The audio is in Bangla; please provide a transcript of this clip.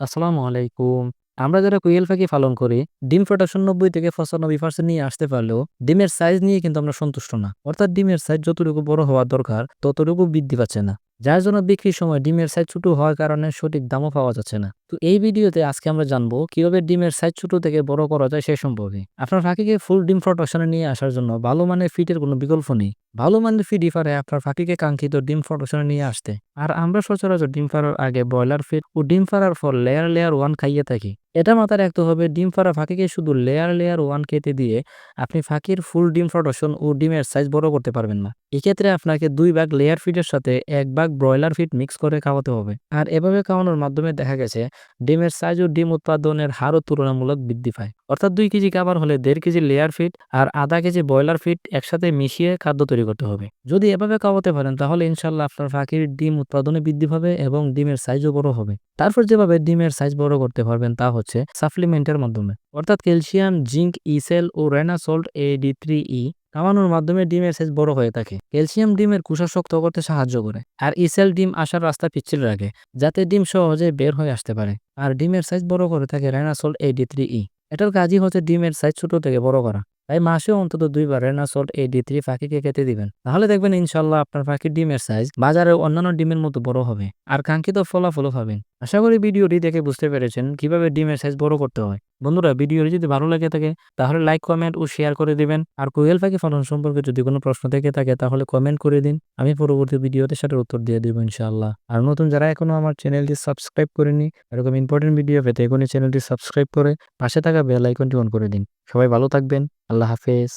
আসসালামু আলাইকুম। আমরা যারা কোয়েল পাখি পালন করি, ডিম প্রোডাকশন ৯০ থেকে ৯৫% নিয়ে আসতে পারলেও ডিমের সাইজ নিয়ে কিন্তু আমরা সন্তুষ্ট না। অর্থাৎ ডিমের সাইজ যতটুকু বড় হওয়া দরকার ততটুকু বৃদ্ধি পাচ্ছে না। যার জন্য বিক্রির সময় ডিমের সাইজ ছোট হওয়ার কারণে সঠিক দামও পাওয়া যাচ্ছে না। তো এই ভিডিওতে আজকে আমরা জানব কীভাবে ডিমের সাইজ ছোট থেকে বড় করা যায় সে সম্পর্কে। আপনার পাখিকে ফুল ডিম প্রোডাকশনে নিয়ে আসার জন্য ভালো মানের ফিটের কোনো বিকল্প নেই। ভালো মানের ফিডই পারে আপনার ফাঁকিকে কাঙ্ক্ষিত ডিম প্রোডাকশনে নিয়ে আসতে। আর আমরা সচরাচর ডিম পাড়ার আগে ব্রয়লার ফিড ও ডিম পাড়ার পর লেয়ার লেয়ার ওয়ান খাইয়ে থাকি। এটা মাথায় রাখতে হবে ডিম পাড়া ফাঁকিকে শুধু লেয়ার লেয়ার ওয়ান খেতে দিয়ে আপনি ফাঁকির ফুল ডিম প্রোডাকশন ও ডিমের সাইজ বড় করতে পারবেন না। এক্ষেত্রে আপনাকে দুই ভাগ লেয়ার ফিডের সাথে এক ভাগ ব্রয়লার ফিড মিক্স করে খাওয়াতে হবে। আর এভাবে খাওয়ানোর মাধ্যমে দেখা গেছে ডিমের সাইজ ও ডিম উৎপাদনের হারও তুলনামূলক বৃদ্ধি পায়। অর্থাৎ দুই কেজি খাবার হলে দেড় কেজি লেয়ার ফিড আর আধা কেজি ব্রয়লার ফিড একসাথে মিশিয়ে খাদ্য তৈরি করতে হবে। যদি এভাবে খাওয়াতে পারেন তাহলে ইনশাল্লাহ আপনার পাখির ডিম উৎপাদনে বৃদ্ধি পাবে এবং ডিমের সাইজও বড় হবে। তারপর যেভাবে ডিমের সাইজ বড় করতে পারবেন তা হচ্ছে সাপ্লিমেন্টের মাধ্যমে। অর্থাৎ ক্যালসিয়াম, জিঙ্ক, ইসেল ও রেনাসল্ট এডি থ্রি ই খাওয়ানোর মাধ্যমে ডিমের সাইজ বড় হয়ে থাকে। ক্যালসিয়াম ডিমের কুসা শক্ত করতে সাহায্য করে আর ইসেল ডিম আসার রাস্তা পিচ্ছিল রাখে যাতে ডিম সহজে বের হয়ে আসতে পারে আর ডিমের সাইজ বড় করে থাকে রেনাসল্ট এডি থ্রি ই এটার কাজই হচ্ছে ডিমের সাইজ ছোট থেকে বড় করা তাই মাসে অন্তত দুইবার রেনাসল্ট এই ডি থ্রি পাখিকে খেতে দিবেন। তাহলে দেখবেন ইনশাল্লাহ আপনার পাখির ডিমের সাইজ বাজারে অন্যান্য ডিমের মতো বড় হবে। আর কাঙ্ক্ষিত ফলাফলও পাবেন। আশা করি ভিডিওটি দেখে বুঝতে পেরেছেন কীভাবে ডিমের সাইজ বড় করতে হয়। বন্ধুরা, ভিডিওটি যদি ভালো লাগে থাকে, তাহলে লাইক কমেন্ট ও শেয়ার করে দিবেন। আর কোয়েল পাখি পালন সম্পর্কে যদি কোনো প্রশ্ন থেকে থাকে, তাহলে কমেন্ট করে দিন। আমি পরবর্তী ভিডিওতে সেটার উত্তর দিয়ে দেবো ইনশাআল্লাহ। আর নতুন যারা এখনও আমার চ্যানেলটি সাবস্ক্রাইব করেনি এরকম ইম্পর্টেন্ট ভিডিও পেতে এখনই চ্যানেলটি সাবস্ক্রাইব করে পাশে থাকা বেল আইকনটি অন করে দিন। সবাই ভালো থাকবেন। আল্লাহ হাফেজ।